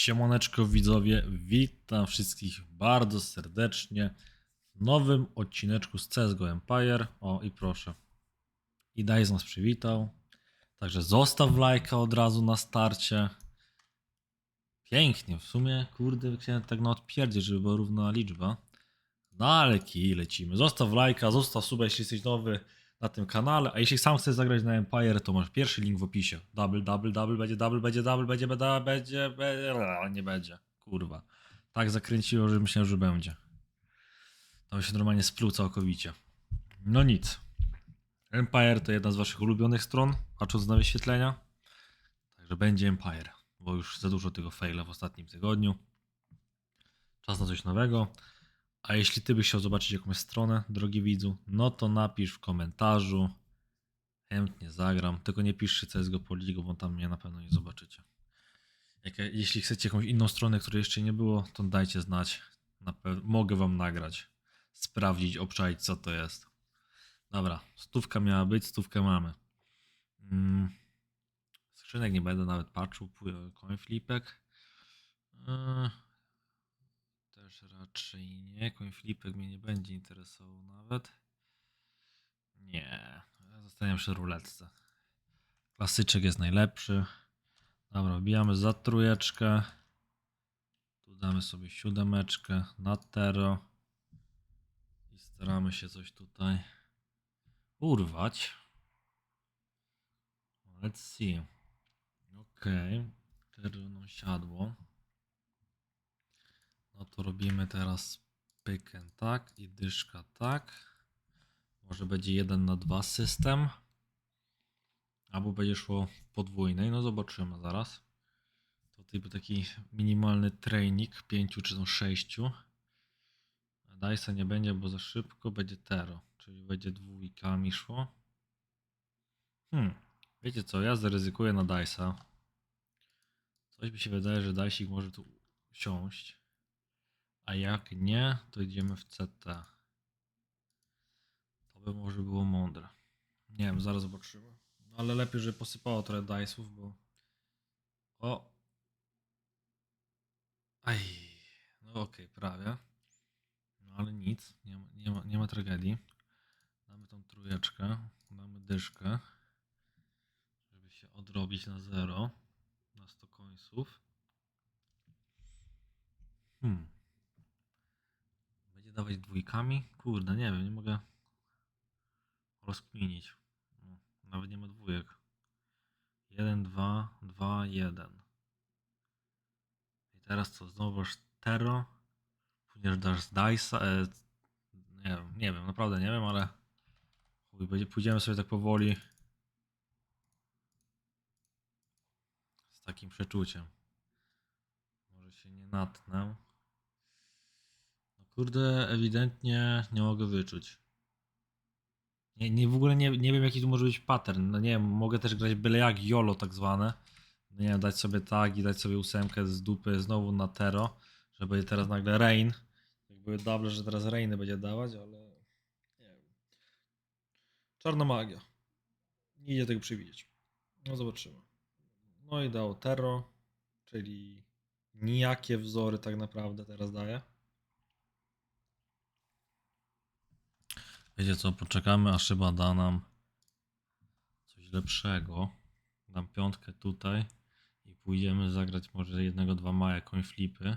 Siemoneczko widzowie, witam wszystkich bardzo serdecznie w nowym odcineczku z CSGO Empire. O i proszę, i Dajz nas przywitał, także zostaw lajka od razu na starcie. Pięknie, w sumie, kurde, chciałem tak na odpierdzie, żeby była równa liczba. No ale lecimy. Zostaw lajka, zostaw suba, jeśli jesteś nowy na tym kanale, a jeśli sam chcesz zagrać na Empire, to masz pierwszy link w opisie. Double, double, double, będzie double, będzie double, będzie, będzie, będzie, będzie, nie będzie, kurwa. Tak zakręciło, że myślałem, że będzie. To się normalnie spluł całkowicie. No nic. Empire to jedna z waszych ulubionych stron, patrząc na wyświetlenia. Także będzie Empire, bo już za dużo tego faila w ostatnim tygodniu. Czas na coś nowego. A jeśli ty byś chciał zobaczyć jakąś stronę, drogi widzu, no to napisz w komentarzu. Chętnie zagram. Tylko nie piszcie CSGO Poligo, bo tam mnie na pewno nie zobaczycie. Jak, jeśli chcecie jakąś inną stronę, której jeszcze nie było, to dajcie znać. Mogę wam nagrać. Sprawdzić, obczaić co to jest. Dobra, stówka miała być, stówkę mamy. Mm. Skrzynek nie będę nawet patrzył. Pu- Coin flipek. Yy. Też raczej nie. Coinflipek mnie nie będzie interesował nawet. Nie. Ja Zostaniemy przy ruletce. Klasyczek jest najlepszy. Dobra, wbijamy za trójeczkę. Tu damy sobie siódemeczkę na tero. I staramy się coś tutaj urwać. Let's see. Okej. Okay. siadło. No to robimy teraz pyken tak i dyszka tak. Może będzie jeden na dwa system. Albo będzie szło podwójnej. No zobaczymy zaraz. To typ taki minimalny training pięciu czy tam sześciu. Dice'a nie będzie, bo za szybko będzie tero. Czyli będzie dwójkami szło. Hmm. Wiecie co, ja zaryzykuję na Dice'a. Coś mi się wydaje, że Dice'ik może tu siąść. A jak nie, to idziemy w CT. To by może było mądre. Nie wiem, zaraz zobaczymy. No ale lepiej, że posypało trochę dice'ów, bo... O! Aj, no okej, prawie. No ale nic, nie ma, nie, ma, nie ma tragedii. Damy tą trójeczkę, damy dyszkę, żeby się odrobić na zero, na 100 końców. Hmm. Będzie dawać dwójkami? Kurde, nie wiem, nie mogę rozkminić. Nawet nie ma dwójek. 1, 2, 2, 1. I teraz co? Znowu masz Tero. Później dasz Dice'a. E, nie wiem, nie wiem, naprawdę nie wiem, ale chuj, pójdziemy sobie tak powoli z takim przeczuciem. Może się nie natnę. Kurde, ewidentnie nie mogę wyczuć. Nie, nie w ogóle nie, nie wiem jaki tu może być pattern. No nie wiem, mogę też grać byle jak YOLO tak zwane. No nie wiem, dać sobie tak i dać sobie ósemkę z dupy znowu na Tero, że będzie teraz nagle Rain. Jak były double, że teraz Rainy będzie dawać, ale nie wiem. Czarna magia. Nie idzie tego przewidzieć. No zobaczymy. No i dało Tero, czyli nijakie wzory tak naprawdę teraz daje. Wiecie co, poczekamy aż chyba da nam coś lepszego. Dam piątkę tutaj i pójdziemy zagrać może jednego, dwa małe coin flipy.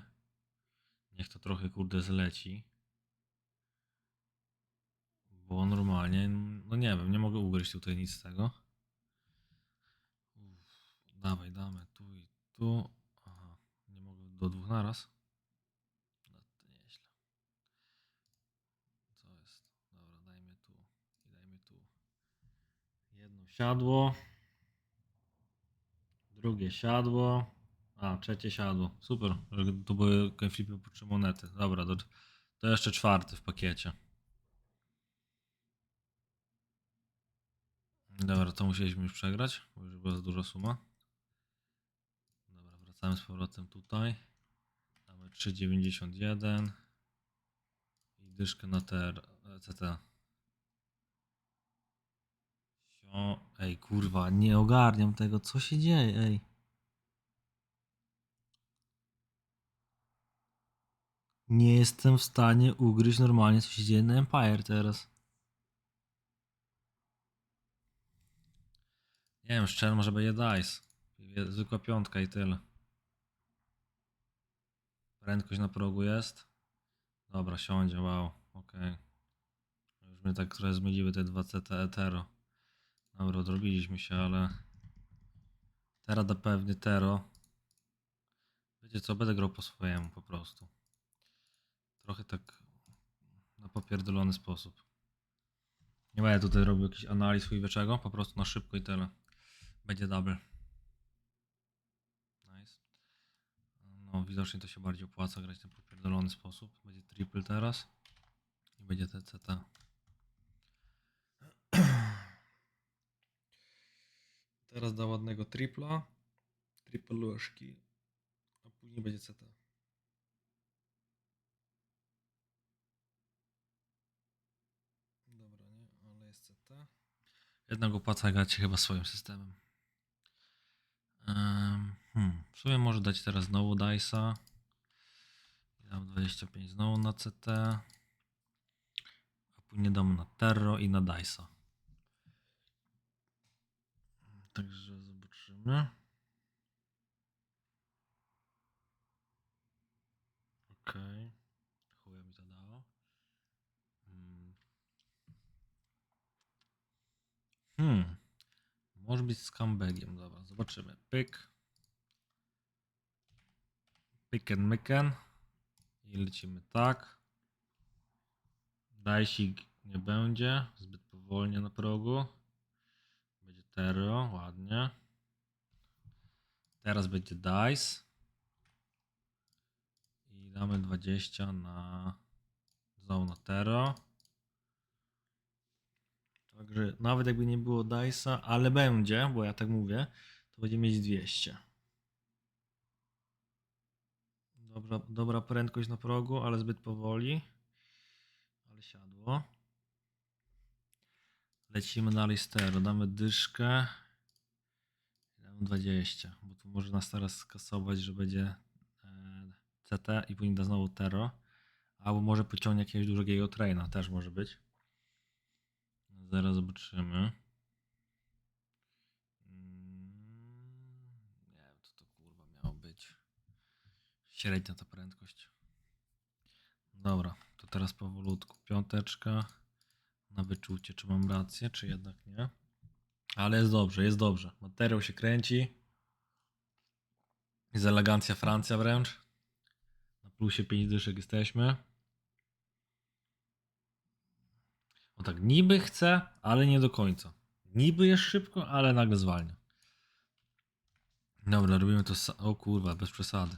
Niech to trochę kurde zleci. Bo normalnie, no nie wiem, nie mogę ugryźć tutaj nic z tego. Uff, dawaj, damy tu i tu. Aha, nie mogę do dwóch naraz. No to nieźle. Co jest? Dobra, dajmy tu i dajmy tu. Jedno siadło. Drugie siadło. A, trzecie siadło. Super, to były flipy po trzy monety. Dobra, to, to jeszcze czwarty w pakiecie. Dobra, to musieliśmy już przegrać, bo już była za duża suma. Dobra, wracamy z powrotem tutaj. Mamy 3,91 i dyszkę na TR, CT. Sio, ej kurwa, nie ogarniam tego, co się dzieje, ej. Nie jestem w stanie ugryźć normalnie, co się dzieje na Empire teraz. Nie wiem, szczerze, może będzie Dice. Zwykła piątka i tyle. Prędkość na progu jest. Dobra, siądzie, wow, okej. Już mnie tak trochę zmyliły te dwa CT Etero. Dobra, odrobiliśmy się, ale... Teraz da pewnie Tero. Wiecie co, będę grał po swojemu po prostu. Trochę tak na popierdolony sposób. Nie będę tutaj robił jakiś analiz chujwieczego, po prostu na szybko i tyle. Będzie double. Nice. No, widocznie to się bardziej opłaca grać w ten popierdolony sposób. Będzie triple teraz. I będzie TCT. Teraz da ładnego tripla. Łyżki. A później będzie CT. Dobra, nie, ale jest CT. Jednak opłaca grać się chyba swoim systemem. Em, hmm. W sumie może dać teraz znowu Dice'a. Dam 25 znowu na CT. A później dam na Terro i na Dice'a. Także zobaczymy. Okej. Chuja mi to dało. Hmm. Hmm. Może być scumbagiem. Dobra, zobaczymy. Pyk. Pyk and myken. I lecimy tak. Dajsik nie będzie. Zbyt powolnie na progu. Tero, ładnie. Teraz będzie Dice. I damy 20 na znowu Tero. Także nawet jakby nie było Dice'a, ale będzie, bo ja tak mówię, to będzie mieć 200. Dobra, dobra prędkość na progu, ale zbyt powoli. Ale siadło. Lecimy z Tero. Damy dyszkę. Damy 20, bo tu może nas teraz skasować, że będzie e, CT i później da znowu Tero. Albo może pociągnie jakiegoś drugiego traina, też może być. Zaraz zobaczymy. Mm, Nie wiem, co to kurwa miało być. Średnia ta prędkość. Dobra, to teraz powolutku. Piąteczka. Na wyczucie, czy mam rację, czy jednak nie. Ale jest dobrze, jest dobrze. Materiał się kręci. Jest elegancja Francja wręcz. Na plusie 5 dyszek jesteśmy. O tak, niby chce, ale nie do końca. Niby jest szybko, ale nagle zwalnia. Dobra, robimy to. O kurwa, bez przesady.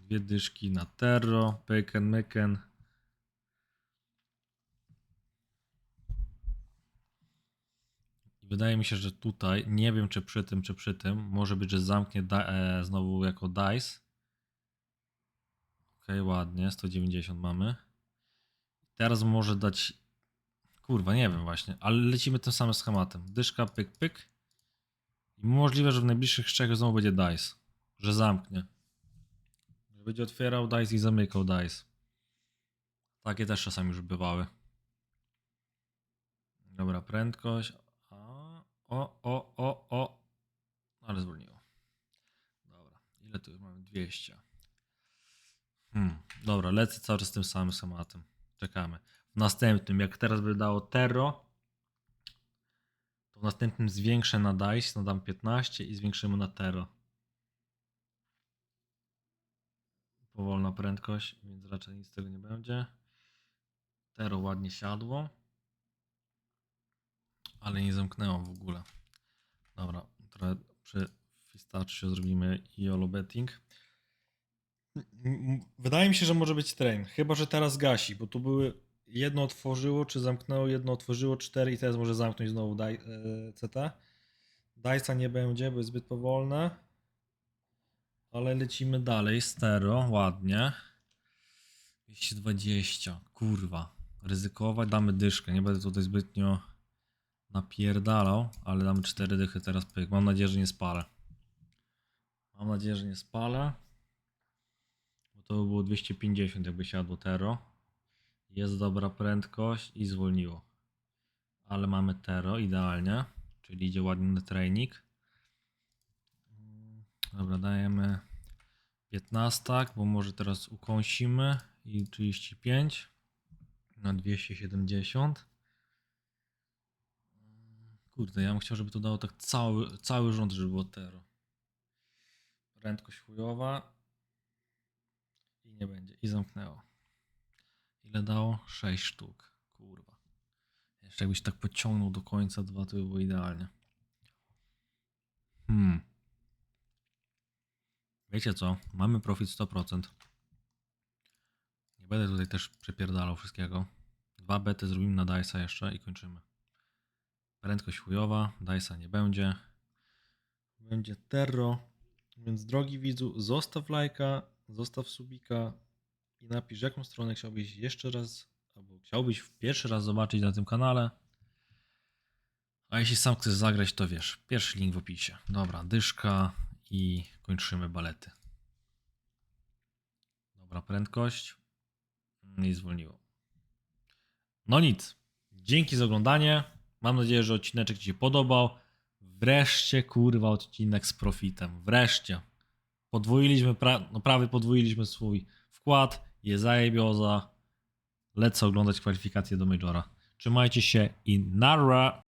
Dwie dyszki na terro, pyken, myken. Wydaje mi się, że tutaj, nie wiem czy przy tym, czy przy tym, może być, że zamknie e, znowu jako dice. Ok, ładnie, 190 mamy. Teraz może dać Kurwa, nie wiem właśnie, ale lecimy tym samym schematem. Dyszka, pyk, pyk. I możliwe, że w najbliższych trzech znowu będzie dice. Że zamknie. Że będzie otwierał dice i zamykał dice. Takie też czasami już bywały. Dobra, prędkość. O, o, o, o. Ale zwolniło. Dobra, ile tu już mamy? 200. Hmm, dobra, lecę cały czas tym samym schematem. Czekamy. W następnym, jak teraz by dało Terro, to w następnym zwiększę na Dice, nadam 15 i zwiększymy na Terro. Powolna prędkość, więc raczej nic z tego nie będzie. Terro ładnie siadło, ale nie zamknęło w ogóle. Dobra, trochę przy Fistachio zrobimy YOLO betting. Wydaje mi się, że może być train. Chyba, że teraz gasi, bo tu były jedno otworzyło, czy zamknęło, jedno otworzyło, cztery i teraz może zamknąć znowu daj, e, CT. Dajca nie będzie, bo jest zbyt powolne. Ale lecimy dalej. Stero, ładnie. 220, kurwa. Ryzykować, damy dyszkę. Nie będę tutaj zbytnio napierdalał, ale damy cztery dychy teraz pyk. Mam nadzieję, że nie spalę. Mam nadzieję, że nie spalę. Bo to by było 250 jakby siadło Tero. Jest dobra prędkość i zwolniło. Ale mamy Tero idealnie, czyli idzie ładnie na trening. Dobra, dajemy 15, bo może teraz ukąsimy i 35 na 270. Kurde, ja bym chciał, żeby to dało tak cały, cały rząd, żeby było Tero. Prędkość chujowa i nie będzie. I zamknęło. Ile dało? 6 sztuk. Kurwa. Jeszcze jakbyś tak pociągnął do końca dwa, to by było idealnie. Hmm. Wiecie co? Mamy profit 100%. Nie będę tutaj też przepierdalał wszystkiego. Dwa bety zrobimy na Dice'a jeszcze i kończymy. Prędkość chujowa, Dice'a nie będzie. Będzie Terro. Więc drogi widzu, zostaw lajka, zostaw subika i napisz jaką stronę chciałbyś jeszcze raz, albo chciałbyś pierwszy raz zobaczyć na tym kanale. A jeśli sam chcesz zagrać, to wiesz, pierwszy link w opisie. Dobra, dyszka i kończymy balety. Dobra, prędkość. I zwolniło. No nic. Dzięki za oglądanie. Mam nadzieję, że odcineczek Ci się podobał. Wreszcie, kurwa, odcinek z profitem. Wreszcie. Podwoiliśmy, pra- no prawie podwoiliśmy swój wkład. Je zajebioza. Lecę oglądać kwalifikacje do Majora. Trzymajcie się i narra!